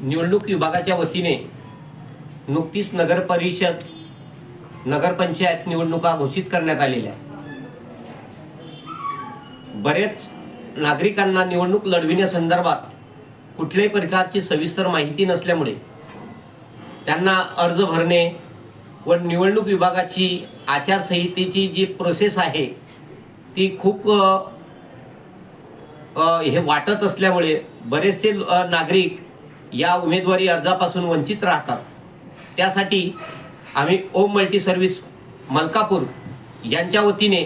निवडणूक विभागाच्या वतीने नुकतीच नगर परिषद नगरपंचायत निवडणुका घोषित करण्यात आलेल्या बरेच नागरिकांना निवडणूक लढविण्यासंदर्भात कुठल्याही प्रकारची सविस्तर माहिती नसल्यामुळे त्यांना अर्ज भरणे व निवडणूक विभागाची आचारसंहितेची जी प्रोसेस आहे ती खूप हे वाटत असल्यामुळे बरेचसे नागरिक या उमेदवारी अर्जापासून वंचित राहतात. त्यासाठी आम्ही ओम मल्टी सर्व्हिस मलकापूर यांच्या वतीने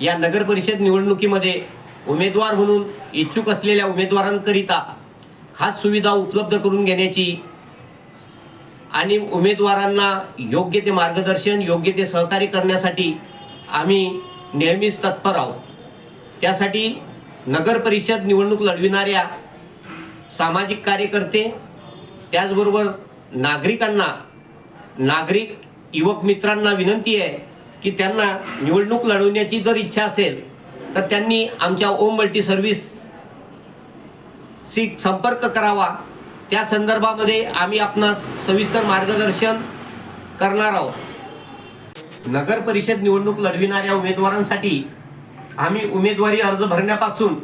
या नगर परिषद निवडणुकीमध्ये उमेदवार म्हणून इच्छुक असलेल्या उमेदवारांकरिता खास सुविधा उपलब्ध करून घेण्याची आणि उमेदवारांना योग्य ते मार्गदर्शन योग्य ते सहकार्य करण्यासाठी आम्ही नेहमीच तत्पर आहोत. त्यासाठी नगर परिषद निवडणूक लढविणाऱ्या सामाजिक कार्यकर्ते त्याचबरोबर नागरिकांना नागरिक युवक मित्रांना विनंती आहे की त्यांना निवडणूक लढवण्याची जर इच्छा असेल तर त्यांनी आमच्या ओम मल्टी सर्व्हिस शी संपर्क करावा. त्या संदर्भामध्ये आम्ही आपणास सविस्तर मार्गदर्शन करणार आहोत. नगर परिषद निवडणूक लढविणाऱ्या उमेदवारांसाठी आम्ही उमेदवारी अर्ज भरण्यापासून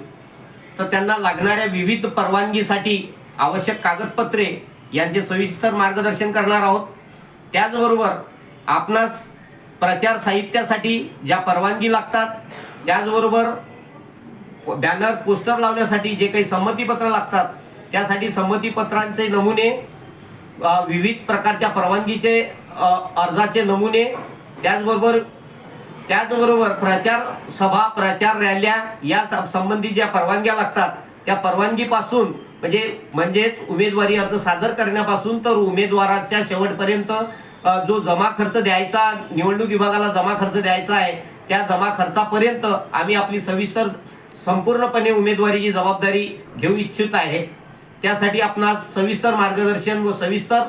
तर त्यांना लागणाऱ्या विविध परवानगीसाठी आवश्यक कागदपत्रे यांचे सविस्तर मार्गदर्शन करणार आहोत. त्याचबरोबर आपणास प्रचार साहित्यासाठी ज्या परवानगी लागतात त्याचबरोबर बॅनर पोस्टर लावण्यासाठी जे काही संमतीपत्र लागतात त्यासाठी संमतीपत्रांचे नमुने विविध प्रकारच्या परवानगीचे अर्जाचे नमुने त्याचबरोबर त्याचबरोबर प्रचार सभा प्रचार रॅल्या या स- संबंधी ज्या परवानग्या लागतात त्या परवानगीपासून म्हणजे म्हणजेच उमेदवारी अर्ज सादर करण्यापासून तर उमेदवाराच्या शेवटपर्यंत जो जमा खर्च द्यायचा निवडणूक विभागाला जमा खर्च द्यायचा आहे त्या जमा खर्चापर्यंत आम्ही आपली सविस्तर संपूर्णपणे उमेदवारीची जबाबदारी घेऊ इच्छित आहे त्यासाठी आपणास सविस्तर मार्गदर्शन व सविस्तर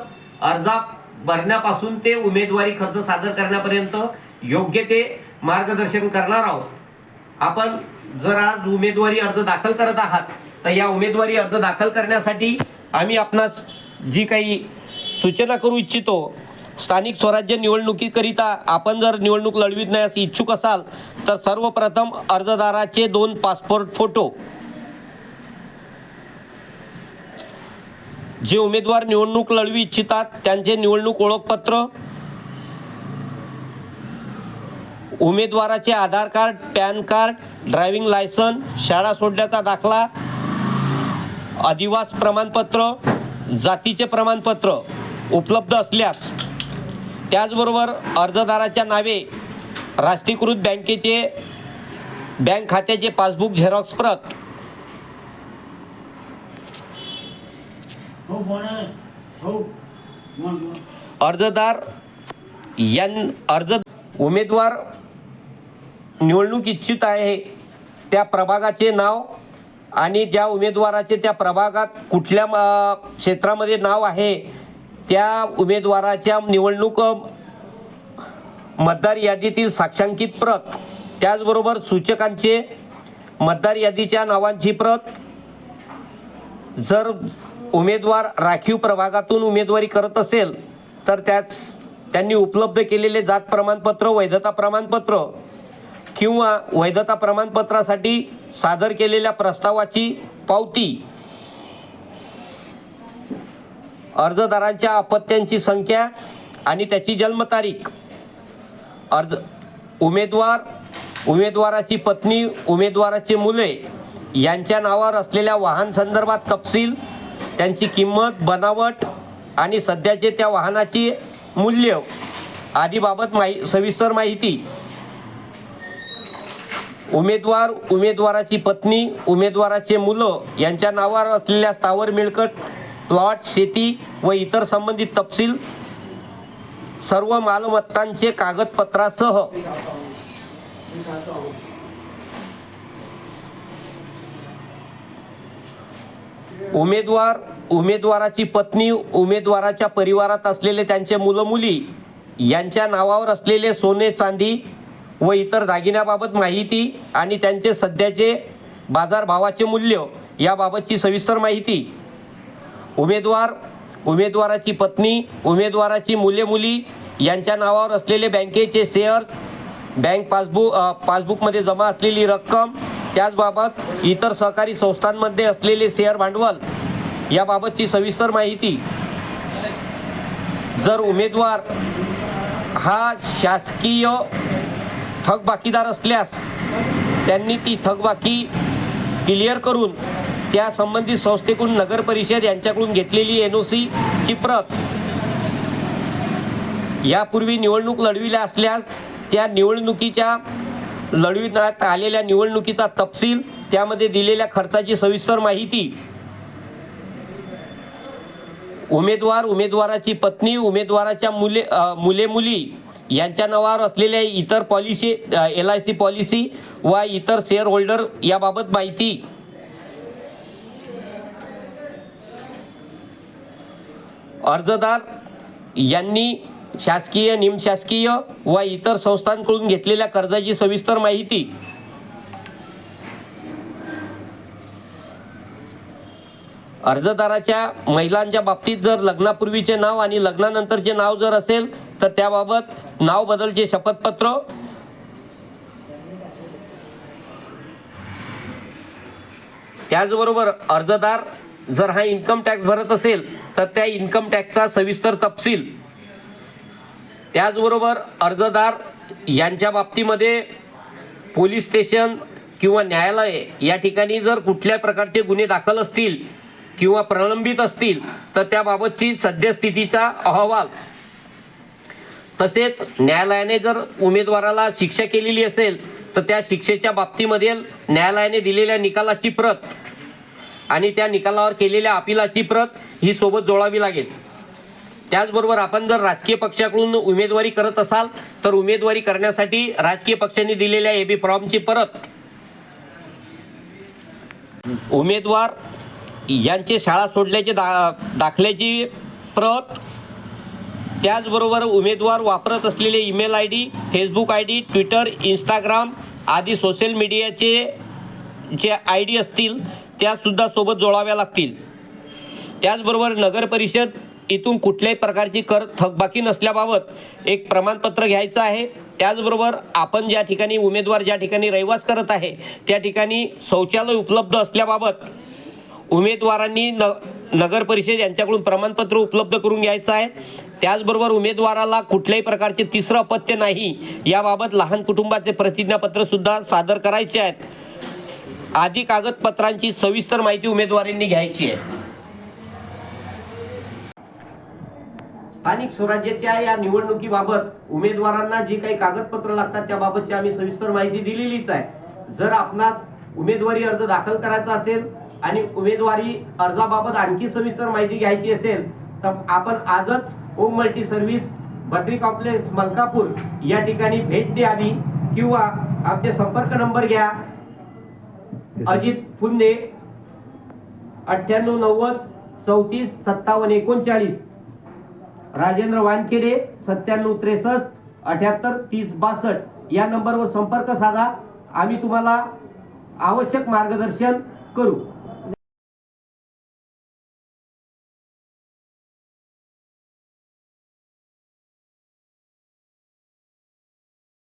अर्जा भरण्यापासून ते उमेदवारी खर्च सादर करण्यापर्यंत योग्य ते मार्गदर्शन करणार आहोत. आपण जर आज उमेदवारी अर्ज दाखल करत आहात तर या उमेदवारी अर्ज दाखल करण्यासाठी आम्ही आपणास जी काही सूचना करू इच्छितो स्थानिक स्वराज्य निवडणुकीकरिता आपण जर निवडणूक लढविण्यास इच्छुक असाल तर सर्वप्रथम अर्जदाराचे दोन पासपोर्ट फोटो. जे उमेदवार निवडणूक लढवी इच्छितात त्यांचे निवडणूक ओळखपत्र उमेदवाराचे Aadhaar card PAN card driving licence शाळा सोडण्याचा दाखला अधिवास प्रमाणपत्र जातीचे प्रमाणपत्र उपलब्ध असल्यास त्याचबरोबर अर्जदाराच्या नावे राष्ट्रीयकृत बँकेचे बँक खात्याचे पासबुक झेरॉक्स प्रत. हो हो. अर्जदार यां अर्ज उमेदवार निवडणूक इच्छित आहे. त्या प्रभागाचे नाव आणि ज्या उमेदवाराचे त्या प्रभागात कुठल्या क्षेत्रामध्ये नाव आहे त्या उमेदवाराच्या निवडणूक मतदार यादीतील साक्षांकित प्रत त्याचबरोबर सूचकांचे मतदार यादीच्या नावांची प्रत जर उमेदवार राखीव प्रभागातून उमेदवारी करत असेल तर त्याच त्यांनी उपलब्ध केलेले जात प्रमाणपत्र वैधता प्रमाणपत्र किंवा वैधता प्रमाणपत्रासाठी सादर केलेल्या प्रस्तावाची पावती. अर्जदारांच्या अपत्यांची संख्या आणि त्याची जन्मतारीख. अर्ज उमेदवार उमेदवाराची पत्नी उमेदवाराची मुले यांच्या नावावर असलेल्या वाहन संदर्भात तपशील त्यांची किंमत बनावट आणि सध्याचे त्या वाहनाची मूल्य आदीबाबत माहि सविस्तर माहिती उमेदवार उमेदवाराची पत्नी उमेदवाराचे मुलं यांच्या नावावर असलेल्या स्थावर मिळकत प्लॉट शेती व इतर संबंधित तपशील सर्व मालमत्तांचे कागदपत्रासह. उमेदवार उमेदवाराची पत्नी उमेदवाराच्या परिवारात असलेले त्यांचे मुलं मुली यांच्या नावावर असलेले सोने चांदी व इतर दागिन्याबाबत माहिती आणि त्यांचे सध्याचे बाजारभावाचे मूल्य याबाबतची सविस्तर माहिती. उमेदवार उमेदवाराची पत्नी उमेदवाराची मुले मुली यांच्या नावावर असलेले बँकेचे शेअर्स बँक पासबुक पासबुकमध्ये जमा असलेली रक्कम त्याचबाबत इतर सहकारी संस्थांमध्ये असलेले शेअर भांडवल याबाबतची सविस्तर माहिती. जर उमेदवार हा शासकीय थकबाकीदार असल्यास त्यांनी ती थकबाकी क्लिअर करून त्या संबंधित संस्थेकडून नगर परिषद यांच्याकडून घेतलेली एन ओ सीची प्रत. यापूर्वी निवडणूक लढविल्या असल्यास त्या निवडणुकीच्या लढविण्यात आलेल्या निवडणुकीचा तपशील त्यामध्ये दिलेल्या खर्चाची सविस्तर माहिती. उमेदवार उमेदवाराची पत्नी उमेदवाराच्या मुले मुले मुली यांच्या नावावर असलेल्या इतर policy L I C policy व इतर शेअर होल्डर याबाबत माहिती. अर्जदार यांनी शासकीय निमशासकीय व इतर संस्थांकडून घेतलेल्या कर्जाची सविस्तर माहिती अर्जदाराच्या महिलांच्या बाबतीत जर लग्नापूर्वीचे नाव आणि लग्नानंतरचे नाव जर असेल तर त्याबाबत नाव बदलचे शपथपत्र. त्याचबरोबर अर्जदार जर हा इन्कम टॅक्स भरत असेल तर त्या इन्कम टॅक्सचा सविस्तर तपशील. त्याचबरोबर अर्जदार यांच्या बाबतीमध्ये पोलीस स्टेशन किंवा न्यायालय या ठिकाणी जर कुठल्या प्रकारचे गुन्हे दाखल असतील किंवा प्रलंबित असतील तर त्याबाबतची सद्यस्थितीचा अहवाल. तसेच न्यायालयाने जर उमेदवाराला शिक्षा केलेली असेल तर त्या शिक्षेच्या बाबतीमध्ये न्यायालयाने दिलेल्या निकालाची प्रत आणि त्या निकालावर केलेल्या अपिलाची प्रत ही सोबत जोडावी लागेल. त्याचबरोबर आपण जर राजकीय पक्षाकडून उमेदवारी करत असाल तर उमेदवारी करण्यासाठी राजकीय पक्षांनी दिलेल्या एबी फॉर्मची परत. उमेदवार यांचे शाळा सोडल्याचे दा दाखल्याची प्रत त्याचबरोबर उमेदवार वापरत असलेले email I D Facebook I D Twitter Instagram आदी सोशल मीडियाचे जे आय डी असतील त्यासुद्धा सोबत जोडाव्या लागतील. त्याचबरोबर नगर परिषद इथून कुठल्याही प्रकारची कर थकबाकी नसल्याबाबत एक प्रमाणपत्र घ्यायचं आहे. त्याचबरोबर आपण ज्या ठिकाणी उमेदवार ज्या ठिकाणी रहिवास करत आहे त्या ठिकाणी शौचालय उपलब्ध असल्याबाबत उमेदवारांनी न नगर परिषद यांच्याकडून प्रमाणपत्र उपलब्ध करून घ्यायचं आहे. त्याचबरोबर उमेदवाराला कुठल्याही प्रकारचे तिसरं अपत्य नाही याबाबत लहान कुटुंबाचे प्रतिज्ञापत्र सुद्धा सादर करायचे आहेत. आदी कागदपत्रांची सविस्तर माहिती उमेदवारांनी घ्यायची आहे. स्थानिक स्वराज्याच्या या निवडणुकीबाबत उमेदवारांना जी काही कागदपत्र लागतात त्याबाबतची आम्ही सविस्तर माहिती दिलेलीच आहे. जर आपणास उमेदवारी अर्ज दाखल करायचा असेल आणि उमेदवारी अर्जाबाबत आणखी सविस्तर माहिती घ्यायची असेल तर आपण आजच home multi service Badri complex Malkapur या ठिकाणी भेट द्यावी किंवा आमचे संपर्क नंबर घ्या. अजित फुंदे अठ्ठ्याण्णव नव्वद चौतीस सत्तावन्न एकोणचाळीस. राजेंद्र वानखेडे सत्त्याण्णव त्रेसष्ट अठ्याहत्तर तीस बासष्ट. या नंबरवर संपर्क साधा. आम्ही तुम्हाला आवश्यक मार्गदर्शन करू.